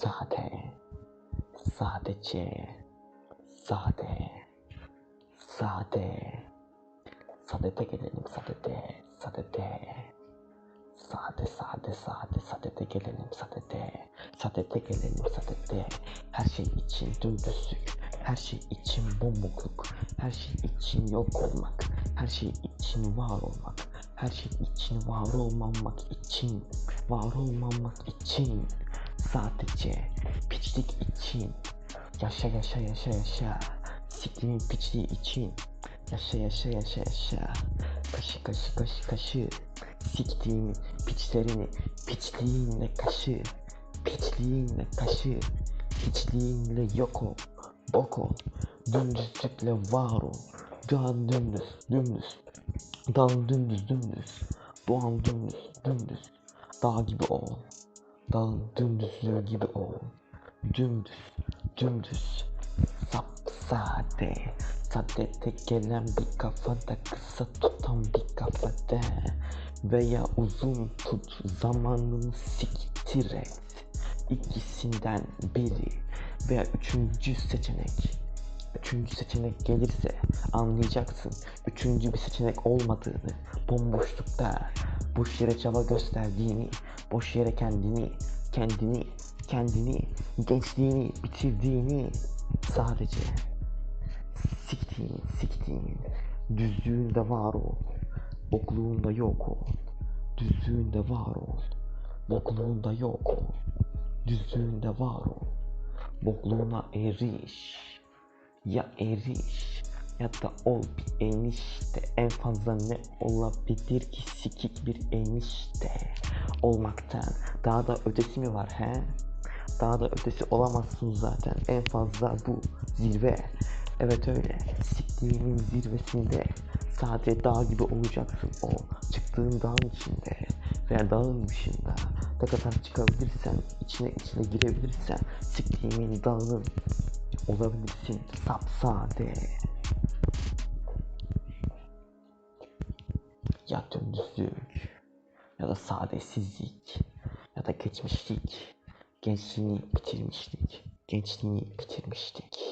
Sade. Sadece. Sade. Sade. Sadete gelelim sadete. Sadete. Sade sade sade sadete gelelim sadete. Sadete gelelim sadete. Her şey için dümdüzlük. Her şey için bomukluk. Her şey için yok olmak. Her şey için var olmak. Her şey için var olmamak için. Var olmamak için. Sadece piçlik için. Yaşa yaşa yaşa yaşa. Siktimin piçliği için. Yaşa yaşa yaşa yaşa. Kaşı kaşı kaşı kaşı. Siktiğimin piçlerini piçliğinle kaşı. Piçliğinle kaşı. Piçliğinle yok ol. Bok ol. Dümdüzlükle var ol. Doğan dümdüz dümdüz. Dağın dümdüz dümdüz. Doğan dümdüz dümdüz. Dağ gibi ol. Dağın dümdüzlüğü gibi ol. Dümdüz dümdüz. Sapsade. Sadete gelen bir kafada kısa tutan bir kafada veya uzun tut zamanını siktir et. İkisinden biri veya üçüncü seçenek. Üçüncü seçenek gelirse anlayacaksın üçüncü bir seçenek olmadığını, bomboşlukta boş yere çaba gösterdiğini, boş yere kendini, kendini, kendini, gençliğini bitirdiğini sadece siktiğin, siktiğin, düzlüğünde var ol, bokluğunda yok ol, düzlüğünde var ol, bokluğunda yok ol, düzlüğünde var ol, bokluğuna eriş, ya eriş ya da ol bir enişte. En fazla ne olabilir ki? Sikik bir enişte olmaktan. Daha da ötesi mi var he? Daha da ötesi olamazsın zaten. En fazla bu zirve. Evet öyle. Siktiğimin zirvesinde sadece dağ gibi olacaksın o çıktığın dağın içinde veya dağın dışında. Ne kadar çıkabilirsen içine içine girebilirsen siktiğimin dağının olabilirsin. Sapsade ya dümdüzlük ya da sadesizlik. Ya da geçmişlik. Gençliğini bitirmişlik. Gençliğini bitirmişlik